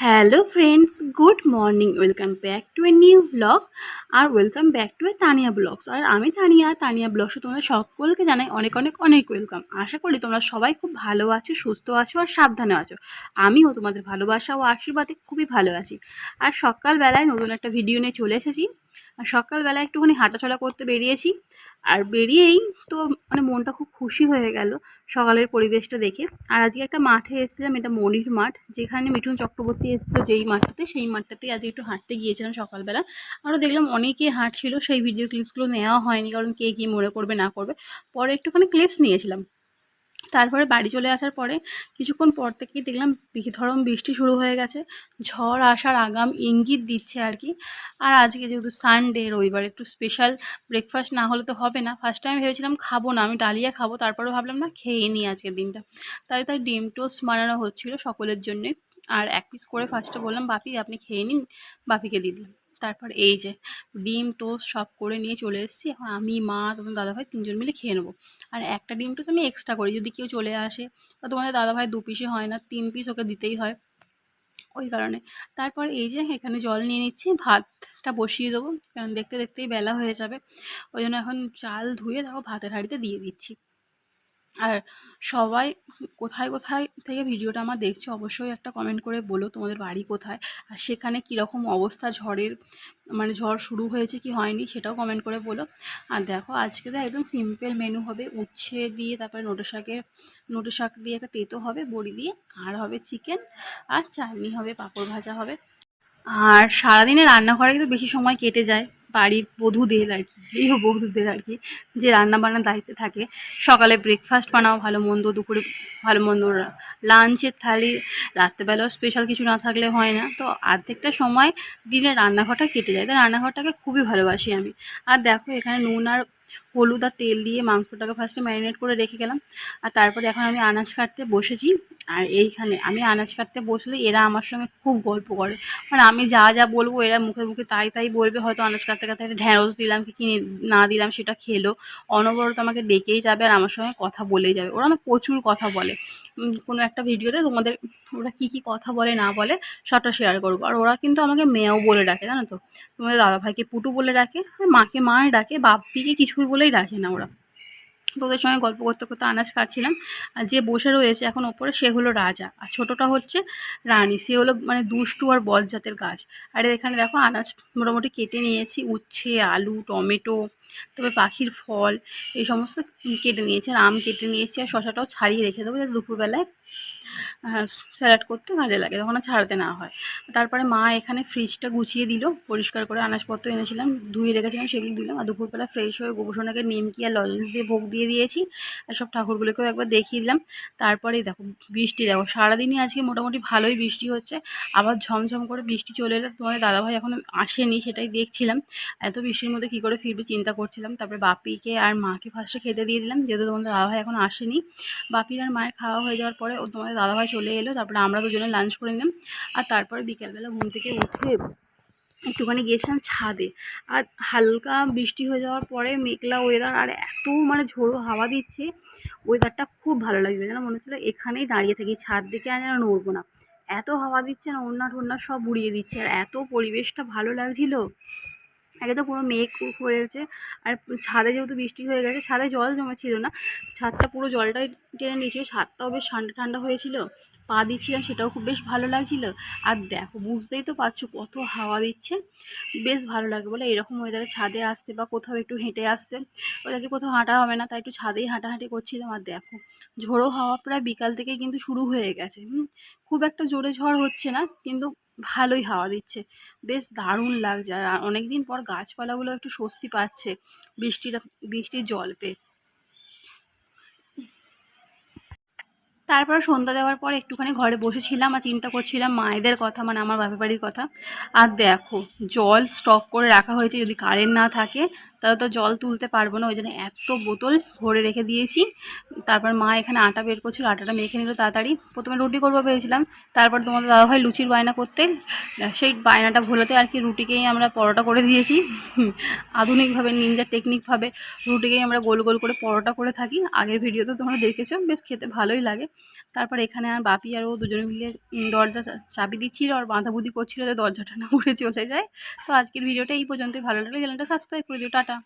Hello friends good morning welcome back to a new blog R welcome back to a Tania blogs আর আমি তানিয়া তানিয়া ব্লগসে তোমরা সকলকে জানাই অনেক অনেক অনেক ওয়েলকাম আশা করি তোমরা সবাই খুব ভালো আছো, সুস্থ আছো আর সাবধানে আছো। আমিও তোমাদের ভালোবাসা ও আশীর্বাদে খুবই ভালো আছি। আর সকালবেলায় নতুন একটা ভিডিও নিয়ে চলে এসেছি। আর সকালবেলায় একটুখানি হাঁটাচলা করতে বেরিয়েছি। আর বেরিয়েই তো মানে মনটা খুব খুশি হয়ে গেল সকালের পরিবেশটা দেখে। আর আজকে একটা মাঠে এসেছিলাম, এটা মনির মাঠ। যেখানে মিঠুন চক্রবর্তী এসেছিল যেই মাঠটাতে, সেই মাঠটাতে আজকে একটু হাঁটতে গিয়েছিলাম সকালবেলা। আরও দেখলাম অনেকে হাঁটছিল, সেই ভিডিও ক্লিপসগুলো নেওয়া হয়নি, কারণ কে কী মনে করবে, না করবে। পরে একটুখানি ক্লিপস নিয়েছিলাম। তারপরে বাড়ি চলে আসার পরে কিছুক্ষণ পর থেকেই দেখলাম ধরম বৃষ্টি শুরু হয়ে গেছে। ঝড় আসার আগাম ইঙ্গিত দিচ্ছে আর কি। আর আজকে যেহেতু সানডে রবিবার একটু স্পেশাল ব্রেকফাস্ট না হলে তো হবে না। ফার্স্ট টাইম ভেবেছিলাম খাব না, আমি ডালিয়া খাব তারপরে ভাবলাম না খেয়ে নিই আজকের দিনটা। তাই তাই ডিম টোস্ট বানানো হচ্ছিল সকলের জন্যে। আর এক পিস করে ফার্স্টে বললাম, বাপি, আপনি খেয়ে নিন, বাপিকে দিয়ে দিলাম। তারপর এই যে ডিম টোস্ট সব করে নিয়ে চলে এসেছি। এখন আমি, মা তোমার দাদাভাই তিনজন মিলে খেয়ে নেব। আর একটা ডিম টোস্ট আমি এক্সট্রা করি, যদি কেউ চলে আসে। বা তোমাদের দাদাভাই দু পিসে হয় না, তিন পিস ওকে দিতেই হয়। ওই কারণে। তারপর এই যে এখানে জল নিয়ে নিচ্ছি, ভাতটা বসিয়ে দেবো। কারণ দেখতে দেখতেই বেলা হয়ে যাবে। ওই জন্য এখন চাল ধুয়ে দেখো ভাতের হাঁড়িতে দিয়ে দিচ্ছি। আর সবাই কোথায় কোথায় থেকে ভিডিওটা আমার দেখছ অবশ্যই একটা কমেন্ট করে বলো তোমাদের বাড়ি কোথায়, আর সেখানে কীরকম অবস্থা, ঝড়ের মানে ঝড় শুরু হয়েছে কি হয়নি সেটাও কমেন্ট করে বলো। আর দেখো আজকে তো একদম সিম্পল মেনু হবে, উচ্ছে দিয়ে তারপরে নোটো শাকের, নোটো শাক দিয়ে একটা তেতো হবে, বড়ি দিয়ে, আর হবে চিকেন আর চাটনি হবে, পাঁপড় ভাজা হবে। আর সারাদিনে রান্নাঘরে কিন্তু বেশি সময় কেটে যায়। বাড়ির বধূদের আর কি, গৃহ বধূদের আর কি, যে রান্নাবান্নার দায়িত্বে থাকে। সকালে ব্রেকফাস্ট বানাও, ভালো মন্দ, দুপুরে ভালো মন্দ লাঞ্চের থালি, রাত্রেবেলাও স্পেশাল কিছু না থাকলে হয় না। তো অর্ধেকটা সময় দিনে রান্নাঘরটা কেটে যায়। তাই রান্নাঘরটাকে খুবই ভালোবাসি আমি। আর দেখো এখানে নুন আর হলুদ আর তেল দিয়ে মাংসটাকে ফার্স্টে ম্যারিনেট করে রেখে গেলাম। আর তারপরে এখন আমি আনাজ কাটতে বসেছি। আর এইখানে আমি আনাজ কাটতে বসলে এরা আমার সঙ্গে খুব গল্প করে। মানে আমি যা যা বলব এরা মুখে মুখে তাই তাই বলবে। হয়তো আনাজ কাটতে কাটতে একটা ঢ্যাঁড়স দিলাম কি কিনে না দিলাম সেটা খেলো। অনবরত আমাকে ডেকেই যাবে আর আমার সঙ্গে কথা বলেই যাবে। ওরা না প্রচুর কথা বলে। কোনো একটা ভিডিওতে তোমাদের ওরা কী কী কথা বলে না বলে সবটা শেয়ার করব। আর ওরা কিন্তু আমাকে মেয়েও বলে ডাকে, জানো তো? তোমাদের দাদাভাইকে পুটু বলে ডাকে মাকে মায় ডাকে বাপ্পিকে কিছুই বলেই রাখে না ওরা। তোদের সঙ্গে গল্প করতে করতে আনাজ কাটছিলাম, আর যে বসে রয়েছে এখন ওপরে সে হলো রাজা, আর ছোটোটা হচ্ছে রানী। সে হলো মানে দুষ্টু আর বজ্জাতের গাছ। আর এখানে দেখো আনাজ মোটামুটি কেটে নিয়েছি, উচ্ছে, আলু, টমেটো তবে পাখির ফল, এই সমস্ত কেটে নিয়েছি আর আম কেটে নিয়েছি আর শশাটাও ছাড়িয়ে রেখে দেবো যাতে দুপুরবেলায় স্যালাড করতে কাজে লাগে তখন ছাড়তে না হয়। তারপরে মা এখানে ফ্রিজটা গুছিয়ে দিল, পরিষ্কার করে আনাজপত্র এনেছিলাম, ধুয়ে রেখেছিলাম সেগুলো দিলাম আর দুপুরবেলা ফ্রেশ হয়ে গোবর্ষণাকে নিমকি আর লজেন্স দিয়ে ভোগ দিয়ে দিয়েছি আর সব ঠাকুরগুলোকেও একবার দেখিয়ে দিলাম। তারপরেই দেখো বৃষ্টি দেখো, সারাদিনই আজকে মোটামুটি ভালোই বৃষ্টি হচ্ছে, আবার ঝমঝম করে বৃষ্টি চলে এলে তোমাদের দাদাভাই এখন আসেনি সেটাই দেখছিলাম, এত বৃষ্টির মধ্যে কী করে ফিরবে চিন্তা করছিলাম। তারপরে বাপিকে আর মাকে ফার্স্টে খেতে দিয়ে দিলাম। যেহেতু তোমাদের দাদাভাই এখন আসেনি। বাপির আর মায়ের খাওয়া হয়ে যাওয়ার পরে ও তোমাদের দাদাভাই চলে এলো। তারপরে আমরা দুজনে লাঞ্চ করে নিলাম। আর তারপরে বিকেলবেলা ঘুম থেকে উঠে একটুখানি গিয়েছিলাম ছাদে। আর হালকা বৃষ্টি হয়ে যাওয়ার পরে মেঘলা ওয়েদার আর এত মানে ঝোড়ো হাওয়া দিচ্ছে ওয়েদারটা খুব ভালো লাগছে। যেন মনে হচ্ছিল এখানেই দাঁড়িয়ে থাকি, ছাদ দিকে আর যেন নড়বো না। এত হাওয়া দিচ্ছে না ওড়না টোড়না সব উড়িয়ে দিচ্ছে। আর এত পরিবেশটা ভালো লাগছিল। আগে তো পুরো মেঘ হয়েছে আর ছাদে যেহেতু বৃষ্টি হয়ে গেছে, ছাদে জল জমেছিল না, ছাদটা পুরো জলটাই টেনে নিয়েছিল, ছাদটাও বেশ ঠান্ডা ঠান্ডা হয়েছিল, পা দিচ্ছিলাম, সেটাও খুব বেশ ভালো লাগছিল, আর দেখো, বুঝতেই তো পারছ কত হাওয়া দিচ্ছে, বেশ ভালো লাগে বলে, এরকম ওয়েদারে ছাদে আসতে বা কোথাও একটু হেঁটে আসতে ওইটাকে কোথাও হাঁটা হবে না, তাই একটু ছাদেই হাঁটাহাঁটি করছিলাম, আর দেখো, ঝোড়ো হাওয়া প্রায় বিকাল থেকে কিন্তু শুরু হয়ে গেছে খুব একটা জোরে ঝড় হচ্ছে না, কিন্তু ভালোই হাওয়া দিচ্ছে। বেশ দারুণ লাগছে। আর অনেক দিন পর গাছপালাগুলো একটু স্বস্তি পাচ্ছে বৃষ্টিটা, বৃষ্টির জল পেয়ে। তারপর সন্ধ্যা দেওয়ার পর একটুখানি ঘরে বসেছিলাম আর চিন্তা করছিলাম, মায়েদের কথা মানে আমার বাপের বাড়ির কথা। আর দেখো, জল স্টক করে রাখা হয়েছে, যদি কারেন্ট না থাকে, তাহলে তো জল তুলতে পারব না। ওই জন্য এত বোতল ভরে রেখে দিয়েছি। তারপর মা এখানে আটা বের করছিল, আটাটা মেখে নিল তাড়াতাড়ি। প্রথমে রুটি করব ভেবেছিলাম, তারপর তোমাদের দাদা দাদাভাই লুচির বায়না করতে, সেই বায়নাটা ভোলাতে আর কি রুটিকেই আমরা পরোটা করে দিয়েছি। আধুনিকভাবে নিনজা টেকনিকভাবে রুটিকেই আমরা গোল গোল করে পরোটা করে থাকি। আগের ভিডিওতে তোমরা দেখেছ, বেশ খেতে ভালোই লাগে। তারপর এখানে আর বাপি আর ও দুজনে মিলে দরজা চাবি দিচ্ছিল আর বাঁধাবুদি করছিল যে দরজাটা না উড়ে চলে যায়। তো আজকের ভিডিওটা এই পর্যন্তই। ভালো লাগলে চ্যানেলটা সাবস্ক্রাইব করে দিও। টাটা।